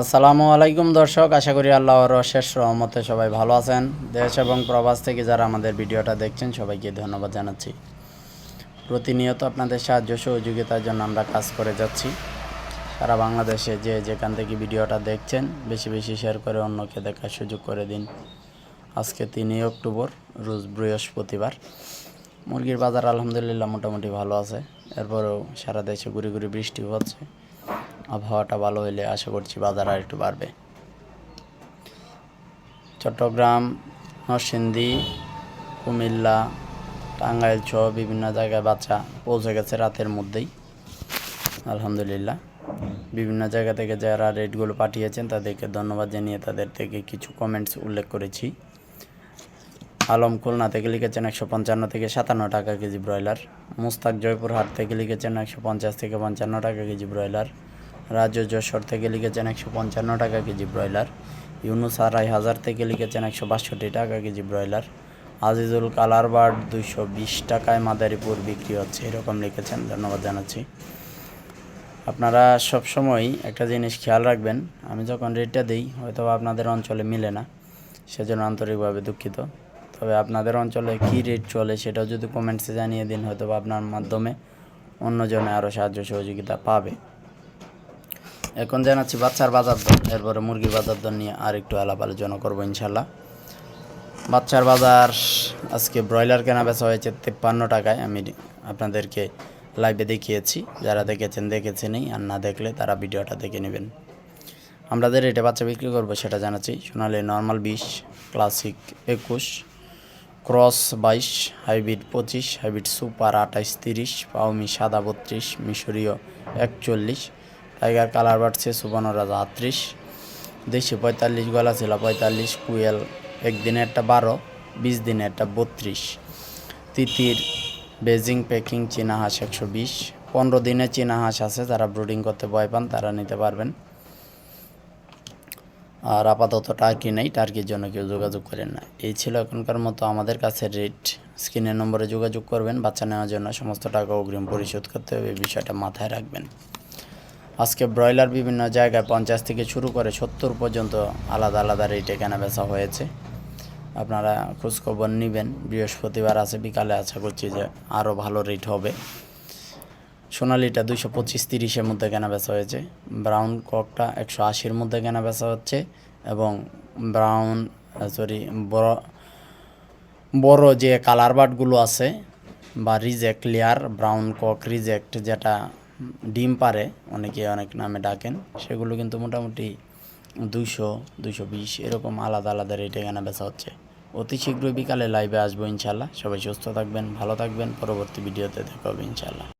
আসসালামু আলাইকুম দর্শক, আশা করি আল্লাহর অশেষ রহমতে সবাই ভালো আছেন। দেশ এবং প্রবাস থেকে যারা আমাদের ভিডিওটা দেখছেন, সবাইকে ধন্যবাদ জানাচ্ছি। প্রতিনিয়ত আপনাদের সাহায্য, সহযোগিতার জন্য আমরা কাজ করে যাচ্ছি। সারা বাংলাদেশে যে যেখান থেকে ভিডিওটা দেখছেন, বেশি বেশি শেয়ার করে অন্যকে দেখার সুযোগ করে দিন। আজকে তিনই অক্টোবর, রোজ বৃহস্পতিবার। মুরগির বাজার আলহামদুলিল্লাহ মোটামুটি ভালো আছে। এরপরেও সারা দেশে ঘুরি ঘুরি বৃষ্টি হচ্ছে। আবহাওয়াটা ভালো হলে আশা করছি বাজার আর একটু বাড়বে। চট্টগ্রাম, নরসিংদী, কুমিল্লা টাঙ্গাইল সহ বিভিন্ন জায়গায় বাচ্চা পৌঁছে গেছে রাতের মধ্যেই। আলহামদুলিল্লাহ। বিভিন্ন জায়গা থেকে যারা রেটগুলো পাঠিয়েছেন তাদেরকে ধন্যবাদ জানিয়ে তাদের থেকে কিছু কমেন্টস উল্লেখ করেছি। আলম খুলনা থেকে লিখেছেন একশো পঞ্চান্ন থেকে সাতান্ন টাকা কেজি ব্রয়লার। মুস্তাক জয়পুরহাট থেকে লিখেছেন একশো পঞ্চাশ থেকে পঞ্চান্ন টাকা কেজি ব্রয়লার। রাজু যশোর থেকে লিখেছেন একশো পঞ্চান্ন টাকা কেজি ব্রয়লার। ইউনুস আড়াই হাজার থেকে লিখেছেন একশো বাষট্টি টাকা K G broiler. Azizul colour bird দুইশো বিশ টাকায় মাদারীপুর বিক্রি হচ্ছে, এরকম লিখেছেন, ধন্যবাদ জানাচ্ছি। আপনারা সব সময় একটা জিনিস খেয়াল রাখবেন, আমি যখন রেটটা দিই হয়তো আপনাদের অঞ্চলে মিলে না, সেজন্য আন্তরিকভাবে দুঃখিত। তবে আপনাদের অঞ্চলে কী রেট চলে সেটাও যদি কমেন্টসে জানিয়ে দিন হয়তো আপনার মাধ্যমে অন্যজনে আরও সাহায্য সহযোগিতা পাবে। এখন জানাচ্ছি বাচ্চার বাজার দর, এরপরে মুরগির বাজার দর নিয়ে আর একটু আলাপ আলোচনা করব ইনশাল্লাহ। বাচ্চার বাজার, আজকে ব্রয়লার কেনা বেচা হয়েছে তিপ্পান্ন টাকায়। আমি আপনাদেরকে লাইভে দেখিয়েছি, যারা দেখেছেন দেখেছেনই, আর না দেখলে তারা ভিডিওটা দেখে নেবেন। আমরা যে রেটে বাচ্চা বিক্রি করব সেটা জানাচ্ছি, সোনালি নর্মাল বিশ ক্লাসিক একুশ ক্রস বাইশ হাইব্রিড পঁচিশ হাইব্রিড সুপার আঠাইশ তিরিশ, পাওমি সাদা বত্রিশ, মিশরীয় একচল্লিশ টাইগার কালার বাড়ছে সুবর্ণ রাজা আটত্রিশ দেশি পঁয়তাল্লিশ, গলা ছিল পঁয়তাল্লিশ, কুয়েল একটা বারো, বিশ দিনে একটা বত্রিশ। তিতির বেজিং পেকিং, চীনা হাঁস একশো বিশ। পনেরো দিনে চীনা হাঁস আছে, যারা ব্রুডিং করতে ভয় পান, তারা নিতে পারবেন। আর আপাতত টার্কি নেই, টার্কির জন্য কেউ যোগাযোগ করেন না। এই ছিল এখনকার মতো আমাদের কাছে রেট। স্ক্রিনের নম্বরে যোগাযোগ করবেন, বাচ্চা নেওয়ার জন্য সমস্ত টাকা অগ্রিম পরিশোধ করতে হবে, এই বিষয়টা মাথায় রাখবেন। আজকে ব্রয়লার বিভিন্ন জায়গায় পঞ্চাশ থেকে শুরু করে সত্তর পর্যন্ত আলাদা আলাদা রেটে কেনা বেচা হয়েছে। আপনারা খোঁজখবর নেবেন। বৃহস্পতিবার আছে, বিকালে আশা করছি যে আরও ভালো রেট হবে। সোনালিটা দুইশো পঁচিশ তিরিশের মধ্যে কেনা বেচা হয়েছে। ব্রাউন ককটা একশো আশির মধ্যে কেনা বেচা হচ্ছে এবং ব্রাউন সরি বড় বড় যে কালার বাটগুলো আছে বা reject layer, brown cock reject যেটা ডিম পারে, অনেকে অনেক নামে ডাকেন। সেগুলো কিন্তু মোটামুটি দুশো দুইশো বিশ এরকম আলাদা আলাদা রেটে কেনা বেচা হচ্ছে। অতি শীঘ্রই বিকালে লাইভে আসব ইনশাল্লাহ সবাই সুস্থ থাকবেন, ভালো থাকবেন। পরবর্তী ভিডিওতে দেখা হবে ইনশাল্লাহ